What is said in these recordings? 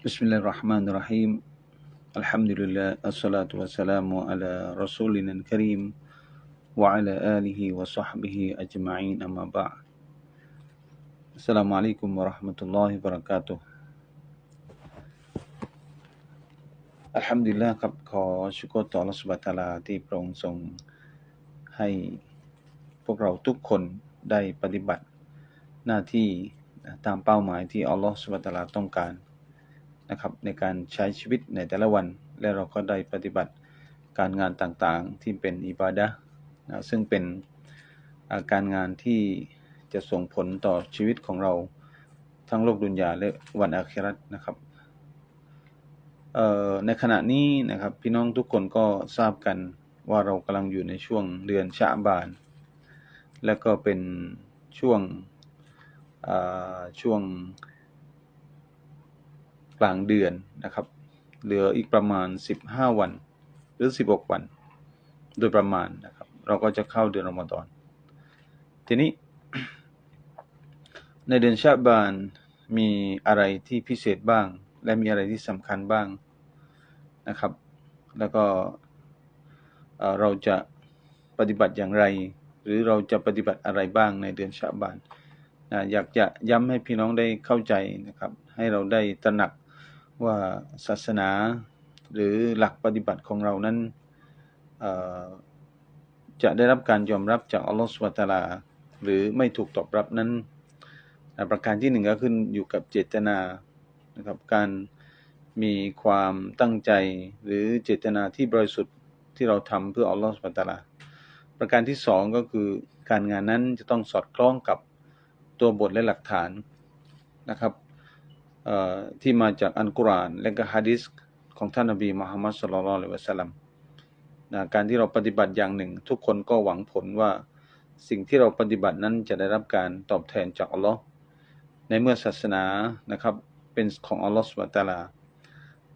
Bismillahirrahmanirrahim. Alhamdulillah, assalatu wassalamu ala rasulina karim wa ala alihi wa sahbihi ajma'in amma ba' Assalamualaikum warahmatullahi wabarakatuh. Alhamdulillah, kap ko syukur to Allah subhanahu wa ta'ala ti prong song hai pok rau dai padibat na ti mai ti Allah subhanahu wa ta'ala tong kan นะครับในการใช้ชีวิตในแต่ละวัน และเราก็ได้ปฏิบัติการงานต่างๆ ที่เป็นอิบาดะนะซึ่งเป็นการงานที่จะส่งผลต่อชีวิตของเราทั้งโลกดุนยาและวันอาครัตนะครับในขณะนี้นะครับพี่น้องทุกคนก็ทราบกันว่าเรากำลังอยู่ในช่วงเดือนชาบาน และก็เป็นช่วงช่วง กลางเดือนนะครับ เหลืออีกประมาณ 15 วัน หรือ 16 วัน โดยประมาณนะครับ เราก็จะเข้าเดือนรอมฎอน ทีนี้ ในเดือนชาบานมีอะไรที่พิเศษบ้าง และมีอะไรที่สำคัญบ้างนะครับ แล้วก็เราจะปฏิบัติอย่างไร หรือเราจะปฏิบัติอะไรบ้างในเดือนชาบานนะอยากจะย้ำให้พี่น้องได้เข้าใจนะครับ ให้เราได้ตระหนัก ว่าศาสนาหรือหลักปฏิบัติของเรานั้นจะได้รับการยอมรับจากอัลลอฮฺสุบตาลา หรือไม่ถูกตอบรับนั้น ประการที่หนึ่งก็ขึ้นอยู่กับเจตนานะครับการมีความตั้งใจหรือเจตนาที่บริสุทธิ์ที่เราทำเพื่ออัลลอฮฺสุบตาลา ประการที่สองก็คือการงานนั้นจะต้องสอดคล้องกับตัวบทและหลักฐานนะครับ ที่มาจากอันกุราน และก็ฮะดิษของท่านนบีมุฮัมมัดสุลลัลละวะสัลลัมนะการที่เราปฏิบัติอย่างหนึ่ง ทุกคนก็หวังผลว่าสิ่งที่เราปฏิบัตินั้นจะได้รับการตอบแทนจากอัลลอฮ์ในเมื่อศาสนานะครับเป็นของอัลลอฮ์สุบตาลา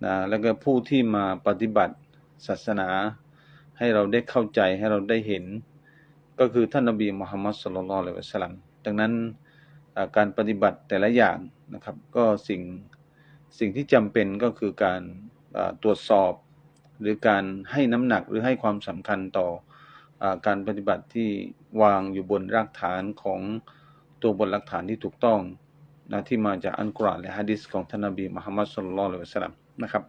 นะแล้วก็ผู้ที่มาปฏิบัติศาสนา ให้เราได้เข้าใจให้เราได้เห็น ก็คือท่านนบีมุฮัมมัดสุลลัลละวะสัลลัมดังนั้น การปฏิบัติแต่ละอย่างนะครับ ก็สิ่งสิ่งที่จำเป็นก็คือการตรวจสอบ หรือการให้น้ำหนักหรือให้ความสำคัญต่ออการปฏิบัติที่วางอยู่บนรากฐานของตัวบนหลักฐานที่ถูกต้องนะที่มาจากอันกรานและฮะดิษของท่านนบีมุฮัมมัดสุลลัลลอฮุสลามนะครับ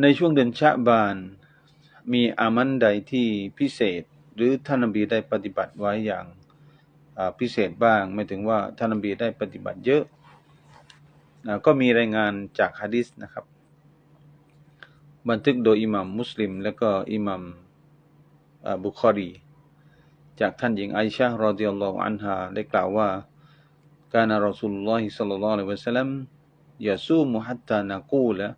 ในช่วงเดือนชะบาน มีอามันใดที่พิเศษ หรือท่านนบีได้ปฏิบัติไว้อย่างพิเศษบ้าง ไม่ถึงว่าท่านนบีได้ปฏิบัติเยอะนะก็มีรายงานจากฮะดิษนะครับ บันทึกโดยอิหมัมมุสลิม แล้วก็อิหมัมบุคอรี จากท่านหญิงไอชะรอดิยัลลอฮอันฮาได้กล่าวว่าการรสุลลอฮิสัลลัลลอฮุอะลัยวะสัลลัมยาซูมุฮัตตานากูละ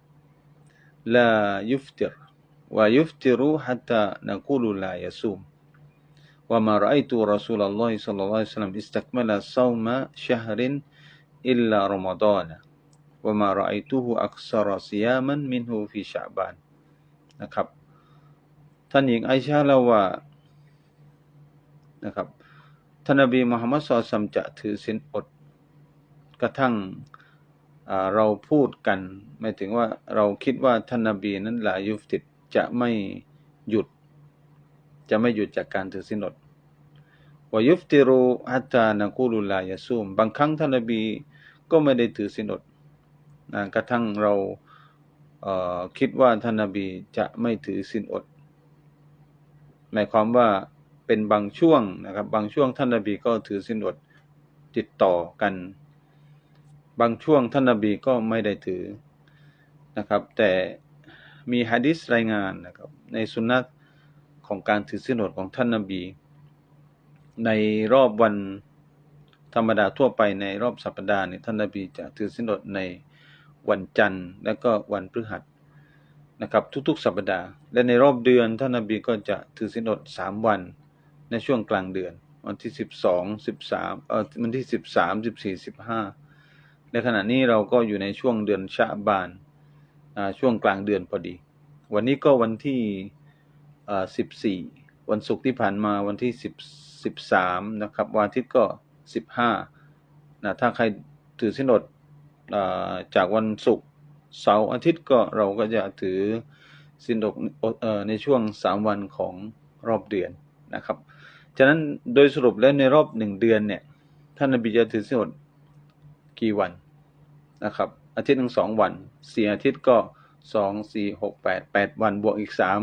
ลายุฟติรวายุฟติรุฮัตตานากูลุลายาซูม وما رأيت رسول الله صلى الله عليه وسلم استكمل صوم شهر إلا رمضان وما رأيته أكثر صياما منه في شعبان นะครับท่านหญิงไอชาเล่าว่านะครับท่านนบีมุฮัมมัดสุลตัมจะถือศีลอดกระทั่งเราพูดกันหมายถึงว่าเราคิดว่าท่านนบีนั้นลายุฟติดจะไม่หยุด จะไม่หยุดจากการถือศีลอดวายุฟติรูฮัตตานักูลุลายาซุมบางครั้งท่านนบีก็ไม่ได้ถือศีลอดนะกระทั่งเราเคิดว่าท่านนบีจะไม่ถือศีลอด หมายความว่าเป็นบางช่วงนะครับ บางช่วงท่านนบีก็ถือศีลอดติดต่อกัน บางช่วงท่านนบีก็ไม่ได้ถือนะครับ แต่มีฮะดิษรายงานนะครับ ในสุนัต ของการถือศีลอดของท่านนบี ในรอบวันธรรมดาทั่วไปในรอบสัปดาห์เนี่ยท่านนบีจะถือศีลอดในวันจันทร์ และก็วันพฤหัสนะครับทุกๆ สัปดาห์ และในรอบเดือนท่านนบีก็จะถือศีลอดสามวันในช่วงกลางเดือน วันที่สิบสองสิบสามเออวันที่สิบสามสิบสี่สิบห้าในขณะนี้เราก็อยู่ในช่วงเดือนชาบานช่วงกลางเดือนพอดี วันนี้ก็วันที่ สิบสี่วันศุกร์ที่ผ่านมาวันที่สิบสิบสามนะครับ วันอาทิตย์ก็สิบห้านะถ้าใครถือสินอดอจากวันศุกร์เสาร์อาทิตย์ก็เราก็จะถือสินอดอในช่วงสามวันของรอบเดือนนะครับฉะนั้นโดยสรุปแล้วในรอบหนึ่งเดือนเนี่ยท่านนบีจะถือสินอดกี่วันนะครับอาทิตย์หนึ่งสองวันสี่อาทิตย์ก็สองสี่หกแปดแปดวันบวกอีกสาม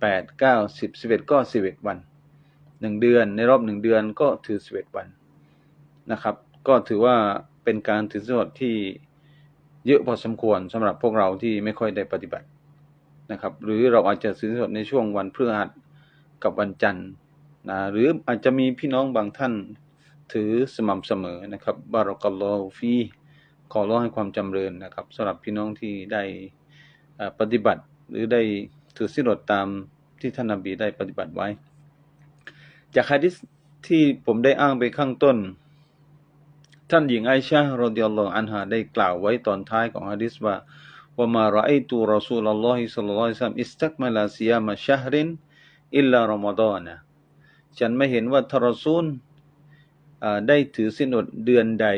แปดเก้าสิบสิบเอ็ดก็สิบเอ็ดวันหนึ่งเดือน ในรอบหนึ่งเดือนก็ถือสิบเอ็ดวันนะครับ ก็ถือว่าเป็นการถือสินอดที่เยอะพอสมควรสำหรับพวกเราที่ไม่ค่อยได้ปฏิบัตินะครับ หรือเราอาจจะถือสินอดในช่วงวันพฤหัสกับวันจันทร์นะหรืออาจจะมีพี่น้องบางท่านถือสม่ำเสมอนะครับบารกัลลอฮฟีขอร้องให้ความจำเริญนะครับสำหรับพี่น้องที่ได้ปฏิบัติหรือได้ ถือสินอดตามที่ท่านนบีได้ปฏิบัติไว้ จากฮะดิษที่ผมได้อ้างไปข้างต้น ท่านหญิงไอชาเรดียลลอฮอันฮาได้กล่าวไว้ตอนท้ายของฮะดิษว่าว่ามาราไอตูรอซูลลอฮิสัลลัลลอฮิซัมอิสตักมาลาซิยามะชะฮรินอิลลารอมฎอนนะฉันไม่เห็นว่าทารซูลได้ถือสินอดเดือนใด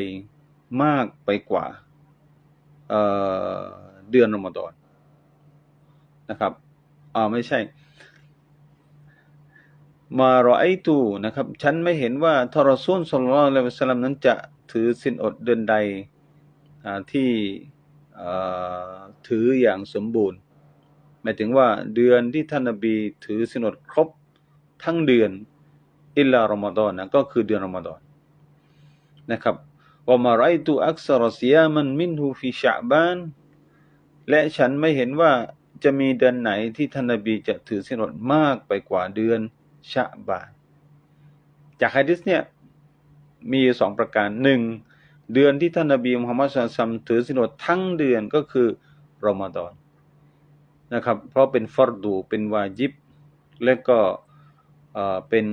มากไปกว่าเดือนรอมฎอนนะครับ อ่าไม่ใช่ มารอไอตูนะครับ ฉันไม่เห็นว่าทารซูลสุลลัลลอฮุอะลัยฮิวสลัมนั้นจะถือสินอดเดือนใดที่ถืออย่างสมบูรณ์ หมายถึงว่าเดือนที่ท่านนบีถือสินอดครบทั้งเดือนอิลลารอมฎอนนะก็คือเดือนรอมฎอนนะครับว่ามาไรตูอักษรซิยามันมินฮูฟิชะบาน และฉันไม่เห็นว่า จะมีเดือนไหนที่ท่านนบีจะถือสินอดมากไปกว่าเดือนชะบาน จากฮะดิษเนี่ยมีสองประการหนึ่งเดือนที่ท่านนบีมุฮัมมัดสุลตัมถือสินอดทั้งเดือนก็คือรอมฎอนนะครับ เพราะเป็นฟัรดูเป็นวาจิบ และก็เป็น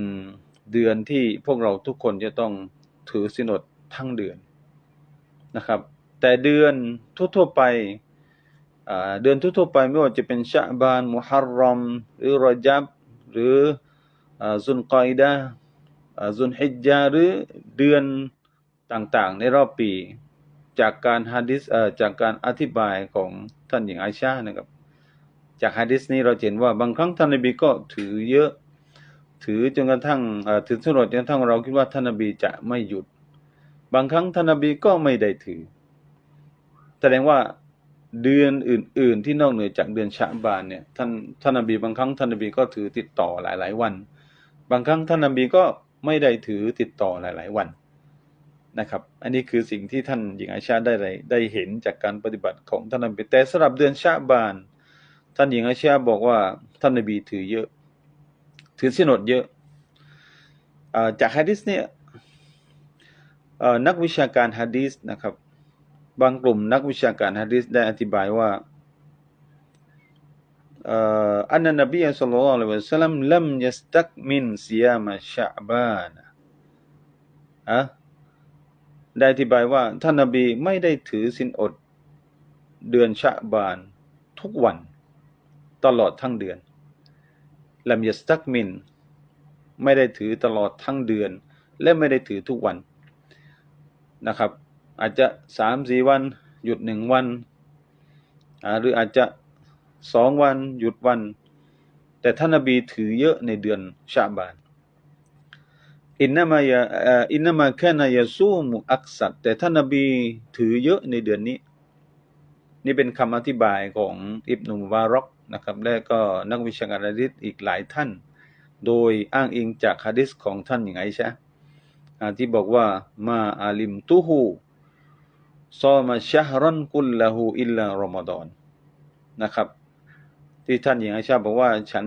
เดือนที่พวกเราทุกคนจะต้องถือสินอดทั้งเดือนนะครับ แต่เดือนทั่วๆไป เดือนทั่วๆไปไม่ว่าจะเป็นชะบานมุฮัรรอมหรือรอจับหรือซุนกอยดะซุนฮิจญาหรือเดือนต่างๆ ในรอบปี จากการฮะดิษจากการอธิบายของท่านหญิงไอชานะครับ จากฮะดิษนี้เราเห็นว่าบางครั้งท่านนบีก็ถือเยอะ ถือจนกระทั่งถือสุรดจนกระทั่งเราคิดว่าท่านนบีจะไม่หยุด บางครั้งท่านนบีก็ไม่ได้ถือ แสดงว่า เดือนอื่น ๆ ที่นอกเหนือจากเดือนชะบานเนี่ยท่านท่านนบีบางครั้งท่านนบีก็ถือติดต่อหลาย ๆ วัน บางครั้งท่านนบีก็ไม่ได้ถือติดต่อหลาย ๆ วันนะครับ อันนี้คือสิ่งที่ท่านหญิงอาชาได้ได้เห็นจากการปฏิบัติของท่านนบีแต่สำหรับเดือนชะบาน ท่านหญิงอาชาบอกว่าท่านนบีถือเยอะ ถือสินอดเยอะจากฮะดิษเนี่ยนักวิชาการฮะดิษนะครับ บางกลุ่มนักวิชาการฮะดิษได้อธิบายว่าอ่ออันนบีอัลลอฮุอะลัยฮิวะซัลลัมลัมยัสตักมินซิยามะชะบานอะได้อธิบายว่า ท่านนบีไม่ได้ถือสินอด เดือนชะบาน ทุกวัน ตลอดทั้งเดือนลัมยัสตักมิน ไม่ได้ถือตลอดทั้งเดือน และไม่ได้ถือทุกวันนะครับ อาจจะสามสี่วัน หยุดหนึ่งวัน หรืออาจจะสองวันหยุดวัน แต่ท่านนบีถือเยอะในเดือนชาบานอินนามายาอินนามาแค่นายาซูมุอักษัดแต่ท่านนบีถือเยอะในเดือนนี้ นี่เป็นคำอธิบายของอิบนุมุบารอกนะครับ และก็นักวิชาการฮะดิษอีกหลายท่าน โดยอ้างอิงจากฮะดิษของท่านอย่างไรใช่ที่บอกว่ามาอาลิมตุฮู ซอมาชะฮรันกุลละหูอิลลารอมฎอนนะครับ ที่ท่านหญิงไอชาบอกว่าฉัน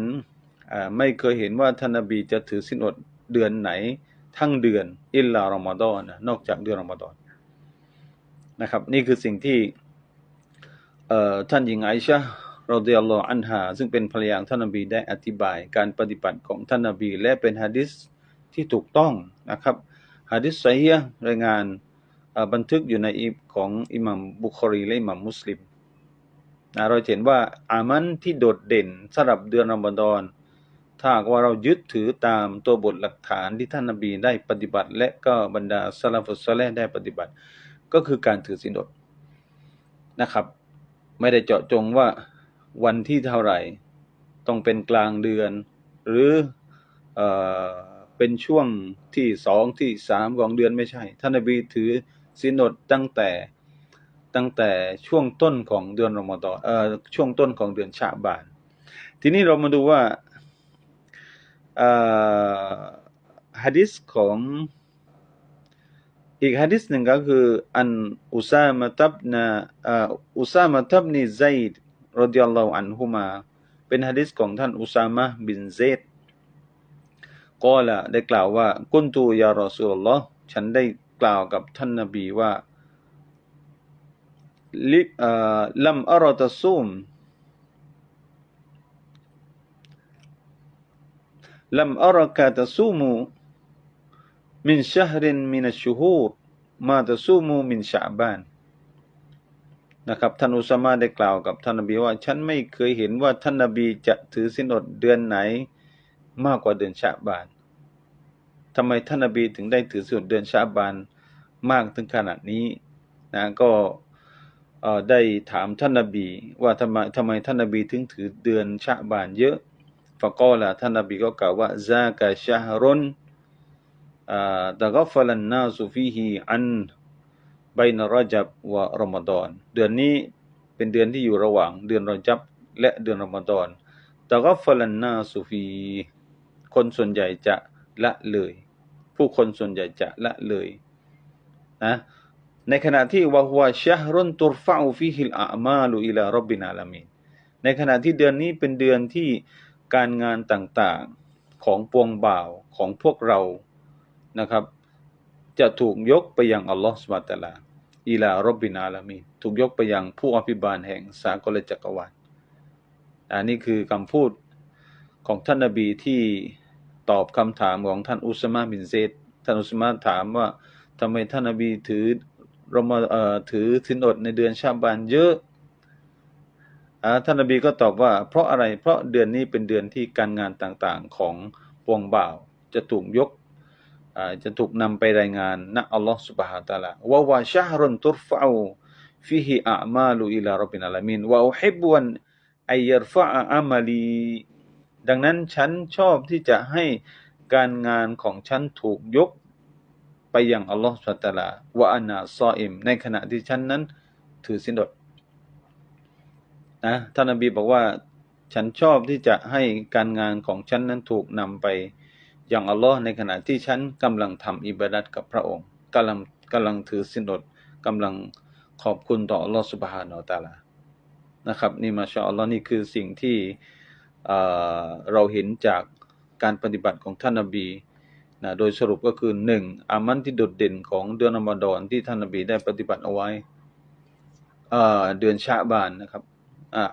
ไม่เคยเห็นว่าท่านนบีจะถือสินอดเดือนไหน ทั้งเดือนอิลลารอมฎอนนอกจากเดือนรอมฎอนนะครับ นี่คือสิ่งที่ท่านหญิงไอชารอดิยัลลออันฮาซึ่งเป็นภรรยาของท่านนบีได้อธิบายการปฏิบัติของท่านนบี และเป็นฮะดิษที่ถูกต้องนะครับฮะดิษไซฮียห์รายงาน บันทึกอยู่ในอิบของอิหมัมบุคอรีและอิหมัมมุสลิมนะเราเห็นว่าอามันที่โดดเด่นสำหรับเดือนรอมฎอนถ้าหากว่าเรายึดถือตามตัวบทหลักฐานที่ท่านนบีได้ปฏิบัติ และก็บรรดาสลาฟุสซาเลได้ปฏิบัติ ก็คือการถือศีลอดนะครับ ไม่ได้เจาะจงว่าวันที่เท่าไหร่ต้องเป็นกลางเดือน หรือเออเป็นช่วงที่สองที่สามของเดือนไม่ใช่ ท่านนบีถือ ศีลอดตั้งแต่ตั้งแต่ช่วงต้นของเดือนรอมฎอนเอ่อช่วงต้นของเดือนชาบาน ทีนี้เรามาดูว่าเอ่อฮะดิษของอีกฮะดิษหนึ่งก็คืออันอุซามะตับนาเอ่ออุซามะตับนิไซด์รดิยัลลอฮุอันฮุมา เป็นฮะดิษของท่านอุซามะบินเซดกล่าวได้กล่าวว่ากุนตูยารอซูลลอฮ์ฉันได้ กล่าวกับท่านนบีว่าลิลัมอารตซูมลัมอารกาตซูมูมินชหรินมินชูฮูรมาตซูมูมินชาบานนะครับท่านอุสมาได้กล่าวกับท่านนบีว่า ฉันไม่เคยเห็นว่าท่านนบีจะถือสินอดเดือนไหนมากกว่าเดือนชาบาน ทำไมท่านนบีถึงได้ถือสินอดเดือนชาบานมากถึงขนาดนี้นะก็ได้ถามท่านนบี ว่าทำไมทำไมท่านนบีถึงถือเดือนชาบานเยอะฟะกอละท่านนบีก็กล่าวว่าซากะชะฮรุนตะกัฟลันนาสุฟีฮีอันไบนรจับวะรอมฎอนเดือนนี้เป็นเดือนที่อยู่ระหว่างเดือนรอจับและเดือนรอมฎอนตะกัฟลันนาสุฟี คนส่วนใหญ่จะ ละเลย ผู้คนส่วนใหญ่จะละเลยนะในขณะที่วะฮวะชะรุนตุรฟะอูฟีฮิลอามาลุอิลารับบินาลามีนในขณะที่เดือนนี้เป็นเดือนที่การงานต่างๆของปวงบ่าวของพวกเรานะครับ จะถูกยกไปยังอัลลอฮฺสุบะตะลาอิลารบบินาลามีถูกยกไปยังผู้อภิบาลแห่งสากลจักรวาลอันนี้คือคำพูดของท่านนบีที่ ตอบคำถามของท่านอุสมาบินเซดท่านอุสมาถามว่าทำไมท่านอบีถือรมเอ่อถือสินอดในเดือนชาบานเยอะท่านอบีก็ตอบว่า เพราะอะไรเพราะเดือนนี้เป็นเดือนที่การงานต่างๆของปวงบ่าว จะถูกยกจะถูกนำไปรายงานณอัลลอฮฺสุบฮาตะลาวะวะชาฮรุนตุรฟาวฟิฮิอามาลุอิลารบินอาลามินวะอุฮิบวันอัยยรฟะอามาลี ดังนั้นฉันชอบที่จะให้การงานของฉันถูกยกไปยังอัลลอฮฺสัตลาวะอานาซออิม ในขณะที่ฉันนั้นถือสินอดนะท่านนบีบอกว่าฉันชอบที่จะให้การงานของฉันนั้นถูกนำไปอย่างอัลลอฮ์ในขณะที่ฉันกำลังทำอิบาดัตกับพระองค์กำลังกำลังถือสินอดกำลังขอบคุณต่ออัลลอฮ์สุบฮานาอตาลานะครับ นี่มาชาอัลลอฮ์นี่คือสิ่งที่ เราเห็นจากการปฏิบัติของท่านนบีนะโดยสรุปก็คือหนึ่งอามันที่โดดเด่นของเดือนอมฎอนที่ท่านนบีได้ปฏิบัติเอาไว้เดือนชาบานนะครับ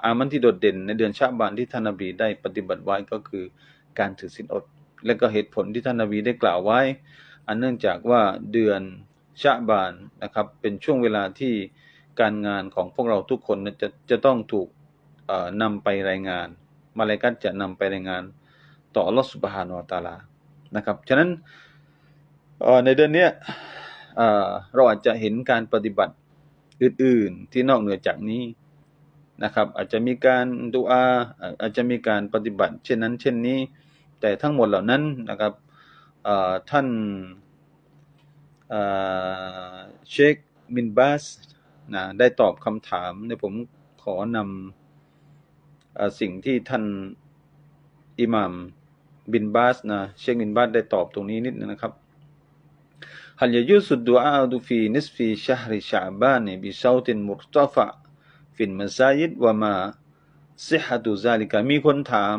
อามันที่โดดเด่นในเดือนชาบานที่ท่านนบีได้ปฏิบัติไว้ก็คือการถือศีลอด และก็เหตุผลที่ท่านนบีได้กล่าวไว้ อันเนื่องจากว่าเดือนชาบานนะครับเป็นช่วงเวลาที่การงานของพวกเราทุกคนจะจะต้องถูกนำไปรายงาน มาลากัตจะนำไปรายงานต่ออัลลอฮฺสุบฮานาอัลตาลานะครับฉะนั้นในเดือนนี้เราอาจจะเห็นการปฏิบัติอื่น ๆ ที่นอกเหนือจากนี้นะครับ อาจจะมีการดูอาอาจจะมีการปฏิบัติ เช่นนั้น เช่นนี้ แต่ทั้งหมดเหล่านั้นนะครับท่านเชคมินบาสนะได้ตอบคำถามในผมขอนำ สิ่งที่ท่านอิหมัมบินบาสนะเชคบินบาสได้ตอบตรงนี้นิดนึงนะครับฮัลยยุสุดดุอาดูฟีนิสฟีชหริชาบานบิซาตินมุรตฟะฟินมัซายิดวะมาซิฮะตุซาลิกามีคนถาม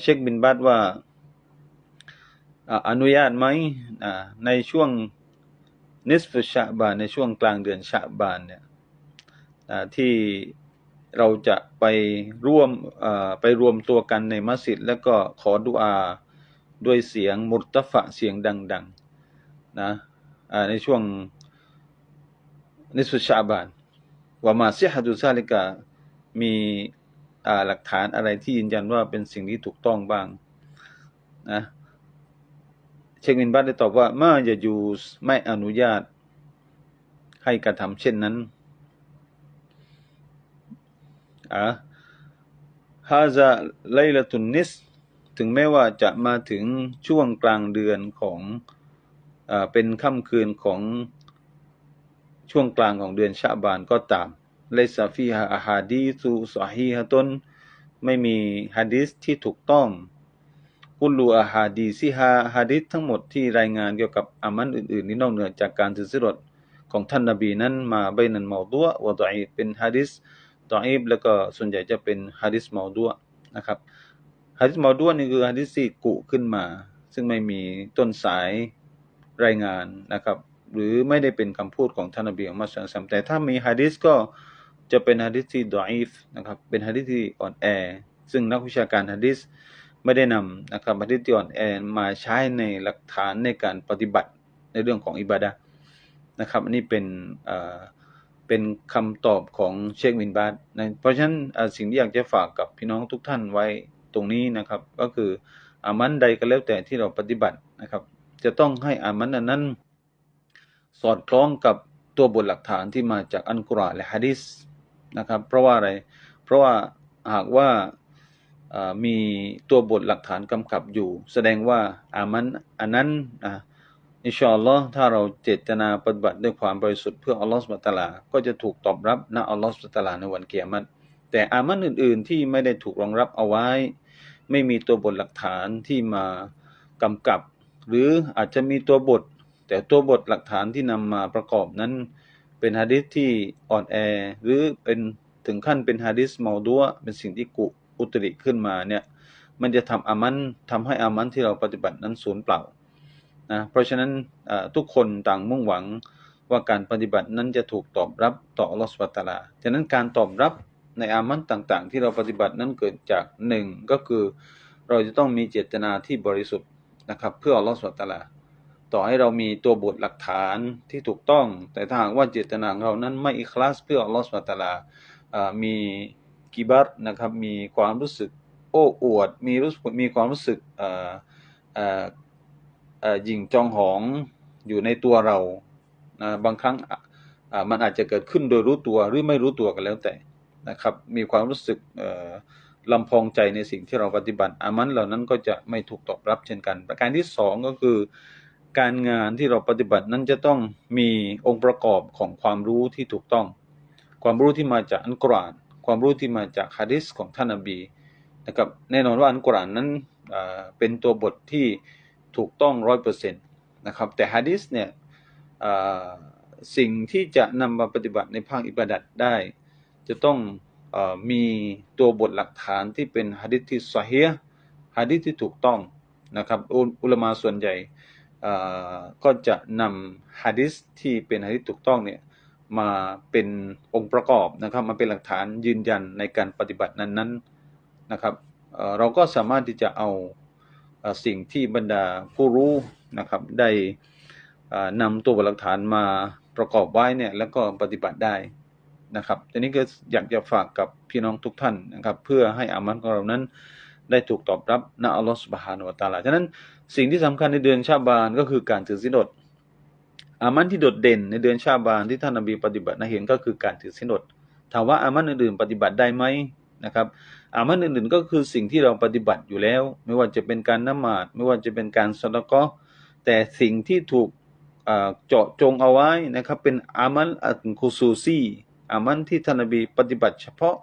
เชคบินบาสว่าอนุญาตไหมในช่วงนิสฟชาบานในช่วงกลางเดือนชาบานเนี่ยที่ เราจะไปร่วมไปรวมตัวกันในมัสยิด แล้วก็ขอดุอาด้วยเสียงมุตฟะเสียงดังๆนะในช่วงนิสฟชาบานว่ามาเสียฮัดุซาลิกามีหลักฐานอะไรที่ยืนยันว่าเป็นสิ่งที่ถูกต้องบ้างนะเชคบินบัตได้ตอบว่ามาอย่ายูสไม่อนุญาตให้กระทำเช่นนั้นอะ ฮาซาไลลตุนนิส ถึงแม้ว่าจะมาถึงช่วงกลางเดือนของอเป็นค่ำคืนของช่วงกลางของเดือนชะบานก็ตามเลซาฟีฮาอาฮาดีซูซอฮีฮะตนไม่มีฮะดีษที่ถูกต้อง กุลูอาฮาดีซิฮาฮะดิษทั้งหมดที่รายงานเกี่ยวกับอามันอื่นๆที่นอกเหนือจากการถือสิรดของท่านนบีนั้นมาใบนันเมาดัววะดออีเป็นฮะดิษ ดออีฟแล้วก็ส่วนใหญ่จะเป็นฮะดิษเมาดัวนะครับฮะดิษเมาดัวนี่คือฮะดิษที่กุขึ้นมา ซึ่งไม่มีต้นสายรายงานนะครับ หรือไม่ได้เป็นคำพูดของท่านนบีมุฮัมมัดศ็อลลัลลอฮุอะลัยฮิวะซัมแต่ถ้ามีฮะดิษก็จะเป็นฮะดิษที่ดออีฟนะครับเป็นฮะดิษที่อ่อนแอ ซึ่งนักวิชาการฮะดิษไม่ได้นำนะครับบัติษที่อ่อนแอมาใช้ในหลักฐานในการปฏิบัติในเรื่องของอิบาดะนะครับอันนี้เป็นอ่อ เป็นคำตอบของเชควินบาดนะเพราะฉะนั้นสิ่งที่อยากจะฝากกับพี่น้องทุกท่านไว้ตรงนี้นะครับ ก็คืออามันใดก็แล้วแต่ที่เราปฏิบัตินะครับ จะต้องให้อามันอันนั้น สอดคล้องกับตัวบทหลักฐานที่มาจากอัลกุรอานและฮะดิษนะครับ เพราะว่าอะไร เพราะว่าหากว่ามีตัวบทหลักฐานกำกับอยู่ แสดงว่าอามันอันนั้นอะ อินชาอัลลอฮ์ถ้าเราเจตนาปฏิบัติด้วยความบริสุทธิ์เพื่ออัลลอฮ์สุบฮาตาลา ก็จะถูกตอบรับณอัลลอฮ์สุบฮาตาลาในวันเกียรติแต่อามันอื่น ๆ ที่ไม่ได้ถูกรองรับเอาไว้ ไม่มีตัวบทหลักฐานที่มากำกับ หรืออาจจะมีตัวบท แต่ตัวบทหลักฐานที่นำมาประกอบนั้น เป็นฮะดิษที่อ่อนแอ หรือเป็นถึงขั้นเป็นฮะดิษเมาดัวเป็นสิ่งที่กุอุตริขึ้นมาเนี่ยมันจะทำอามันทำให้อามันที่เราปฏิบัตินั้นสูญเปล่า นะเพราะฉะนั้นทุกคนต่างมุ่งหวังว่าการปฏิบัตินั้นจะถูกตอบรับต่ออัลลอฮฺสุบฮานะฮูวตาลาฉะนั้นการตอบรับในอามันต่างๆ ที่เราปฏิบัตินั้นเกิดจากหนึ่งก็คือ เราจะต้องมีเจตนาที่บริสุทธิ์นะครับ เพื่ออัลลอฮฺสุบฮานะฮูวตาลาต่อให้เรามีตัวบทหลักฐานที่ถูกต้อง แต่ถ้าหากว่าเจตนาของเรานั้นไม่อิคลาสเพื่ออัลลอฮฺสุบฮานะฮูวตาลามีกิบัตนะครับมีความรู้สึกโอ้อวด มีรู้สึกมีความรู้สึก หยิ่งจองหองอยู่ในตัวเรานะบางครั้งมันอาจจะเกิดขึ้นโดยรู้ตัวหรือไม่รู้ตัวกันแล้วแต่นะครับ มีความรู้สึกลำพองใจในสิ่งที่เราปฏิบัติ อามันเหล่านั้นก็จะไม่ถูกตอบรับเช่นกัน ประการที่สองก็คือ การงานที่เราปฏิบัตินั้นจะต้องมีองค์ประกอบของความรู้ที่ถูกต้อง ความรู้ที่มาจากอัลกุรานความรู้ที่มาจากฮะดิษของท่านนบีนะครับแน่นอนว่าอัลกุรานนั้นเป็นตัวบทที่ ถูกต้องร้อยเปอร์เซ็นต์นะครับ แต่ฮะดิษเนี่ยสิ่งที่จะนำมาปฏิบัติในภาคอิบาดัดได้ จะต้องอมีตัวบทหลักฐานที่เป็นฮะดิษที่ซอฮีฮ์ฮะดิษที่ถูกต้องนะครับอุอุลมาส่วนใหญ่ก็จะนำฮะดิษที่เป็นฮะดิษถูกต้องเนี่ยมาเป็นองค์ประกอบนะครับมาเป็นหลักฐานยืนยันในการปฏิบัตินั้นๆนะครับเราก็สามารถที่จะเอา สิ่งที่บรรดาผู้รู้นะครับได้นำตัวหลักฐานมาประกอบไว้เนี่ยแล้วก็ปฏิบัติได้นะครับทีนี้ก็อยากจะฝากกับพี่น้องทุกท่านนะครับเพื่อให้อามันของเรานั้นได้ถูกตอบรับณอัลลอฮฺสุบฮานุวะตะอาลาฉะนั้นสิ่งที่สำคัญในเดือนชาบานก็คือการถือศีลอดอามันที่โดดเด่นในเดือนชาบานที่ท่านนบีปฏิบัตินะเห็นก็คือการถือศีลอดถามว่าอามันอื่นๆปฏิบัติได้ไหมนะครับ อามันอื่นๆก็คือสิ่งที่เราปฏิบัติอยู่แล้ว ไม่ว่าจะเป็นการนมาดไม่ว่าจะเป็นการสละก็แต่สิ่งที่ถูกเจาะจงเอาไว้นะครับ เป็นอามันอัลคุซูซีอามันที่ท่านนบีปฏิบัติเฉพาะ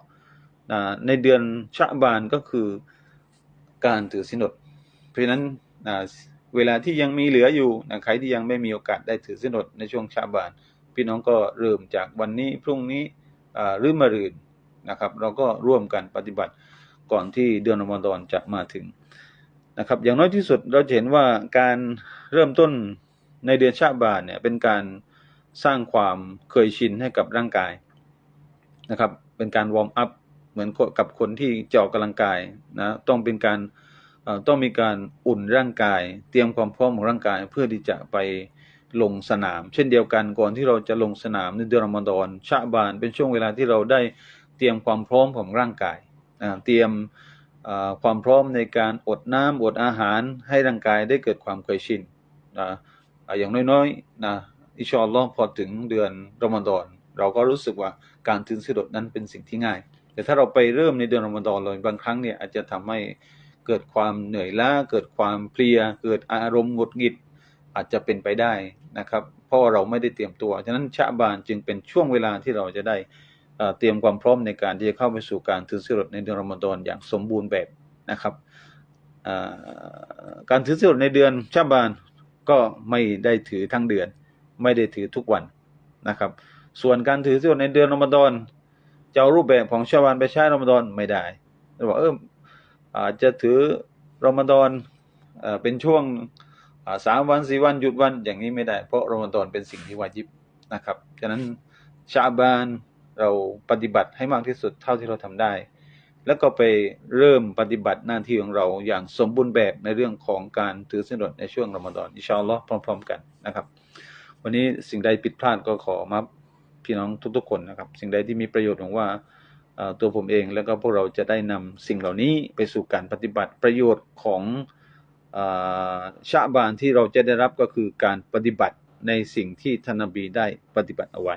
ในเดือนชะบานก็คือการถือศีลอดเพราะฉะนั้นเวลาที่ยังมีเหลืออยู่นะใครที่ยังไม่มีโอกาสได้ถือศีลอดในช่วงชาบาน พี่น้องก็เริ่มจากวันนี้พรุ่งนี้หรือมะรืน นะครับ เราก็ร่วมกันปฏิบัติก่อนที่เดือนอมฎอนจะมาถึงนะครับ อย่างน้อยที่สุดเราจะเห็นว่าการเริ่มต้นในเดือนชาบานเนี่ยเป็นการสร้างความเคยชินให้กับร่างกายนะครับ เป็นการวอร์มอัพเหมือนกับคนที่จะออกกำลังกายนะต้องเป็นการต้องมีการอุ่นร่างกาย เตรียมความพร้อมของร่างกาย เพื่อที่จะไปลงสนาม เช่นเดียวกันก่อนที่เราจะลงสนามในเดือนรอมฎอนชะบาน เป็นช่วงเวลาที่เราได้ ตรียมความพร้อมของร่างกายเตรียมความพร้อมในการอดน้ำอดอาหารให้ร่างกายได้เกิดความเคยชินนะอย่างน้อยๆนะอิชอลลอฮ์พอถึงเดือนรอมฎอนเราก็รู้สึกว่าการถือศีลอดนั้นเป็นสิ่งที่ง่าย แต่ถ้าเราไปเริ่มในเดือนรอมฎอนเลยบางครั้งเนี่ยอาจจะทำให้เกิดความเหนื่อยล้าเกิดความเพลีย เกิดอารมณ์หงุดหงิดอาจจะเป็นไปได้นะครับ เพราะเราไม่ได้เตรียมตัว ฉะนั้นชะบานจึงเป็นช่วงเวลาที่เราจะได้ เตรียมความพร้อมในการที่จะเข้าไปสู่การถือศีลอดในเดือนรอมฎอนอย่างสมบูรณ์แบบนะครับการถือศีลอดในเดือนชะบานก็ไม่ได้ถือทั้งเดือน ไม่ได้ถือทุกวันนะครับ ส่วนการถือศีลอดในเดือนรอมฎอนจะเอารูปแบบของชะบานไปใช้รอมฎอนไม่ได้เราบอกเอออาจจะถือรอมฎอนเอเป็นช่วงสามวันสี่วันหยุดวันอย่างนี้ไม่ได้ เพราะรอมฎอนเป็นสิ่งที่วาจิบนะครับฉะนั้นชาบาน เราปฏิบัติให้มากที่สุดเท่าที่เราทำได้ แล้วก็ไปเริ่มปฏิบัติหน้าที่ของเราอย่างสมบูรณ์แบบในเรื่องของการถือศีลอดในช่วงรอมฎอนอิชาอัลลอฮ์พร้อม ๆ กันนะครับ วันนี้สิ่งใดผิดพลาดก็ขอมาพี่น้องทุกๆคนนะครับ สิ่งใดที่มีประโยชน์ของว่าตัวผมเองแล้วก็พวกเราจะได้นำสิ่งเหล่านี้ไปสู่การปฏิบัติประโยชน์ของอชาบานที่เราจะได้รับก็คือการปฏิบัติในสิ่งที่ท่านนบีได้ปฏิบัติเอาไว้